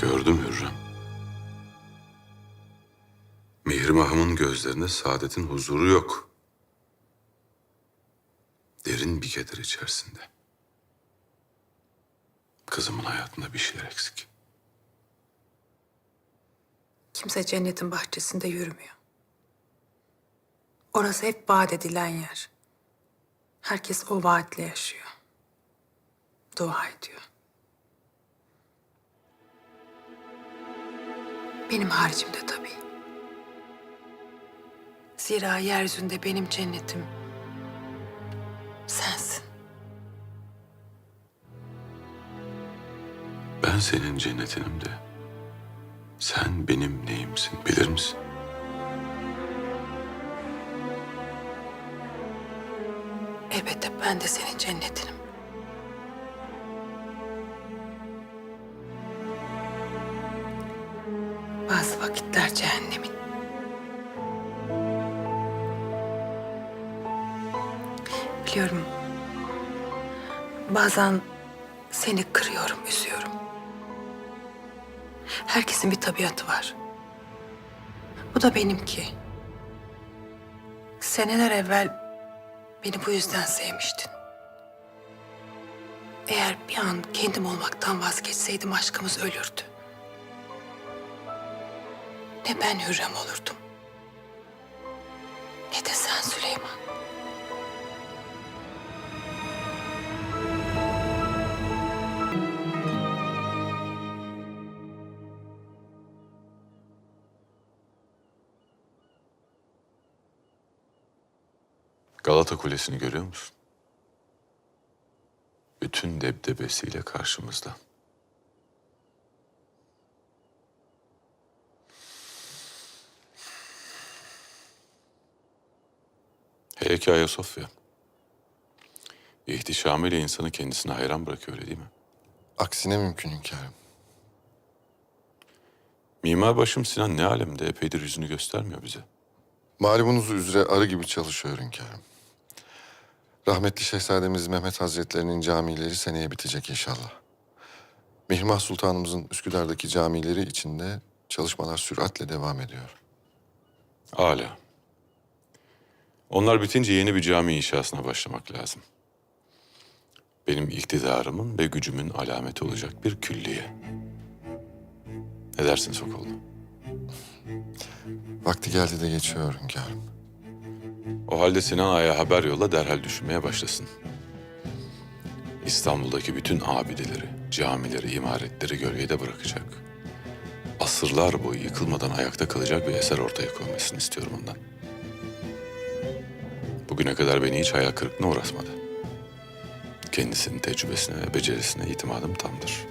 Gördüm Hürrem. Mihrimah'ımın gözlerinde saadetin huzuru yok. Derin bir keder içerisinde. Kızımın hayatında bir şeyler eksik. Kimse cennetin bahçesinde yürümüyor. Orası hep vaat edilen yer. Herkes o vaatle yaşıyor. Dua ediyor. Benim haricimde tabii. Zira yeryüzünde benim cennetim sensin. Ben senin cennetinim de. Sen benim neyimsin bilir misin? Elbette ben de senin cennetinim. Bazı vakitler cehennemin. Biliyorum. Bazen seni kırıyorum, üzüyorum. Herkesin bir tabiatı var. Bu da benimki. Seneler evvel Beni bu yüzden sevmiştin. Eğer bir an kendim olmaktan vazgeçseydim aşkımız ölürdü. Ne ben Hürrem olurdum. Ne de sen Süleyman. Galata Kulesi'ni görüyor musun? Bütün debdebesiyle karşımızda. Hele ki Ayasofya. İhtişamıyla insanı kendisine hayran bırakıyor öyle değil mi? Aksine mümkün hünkârım. Mimar başım Sinan ne alemde epeydir yüzünü göstermiyor bize. Malumunuz üzere arı gibi çalışıyor hünkârım. Rahmetli Şehzademiz Mehmet Hazretlerinin camileri seneye bitecek inşallah. Mihrimah Sultanımızın Üsküdar'daki camileri içinde çalışmalar süratle devam ediyor. Hala. Onlar bitince yeni bir cami inşasına başlamak lazım. Benim iktidarımın ve gücümün alameti olacak bir külliye. Ne dersin Sokollu? Vakti geldi de geçiyor hünkârım. O halde Sinan Ağa'ya haber yolla derhal düşünmeye başlasın. İstanbul'daki bütün abideleri, camileri, imaretleri gölgede bırakacak. Asırlar boyu yıkılmadan ayakta kalacak bir eser ortaya koymasını istiyorum ondan. Bugüne kadar beni hiç hayal kırıklığına uğratmadı. Kendisinin tecrübesine ve becerisine itimadım tamdır.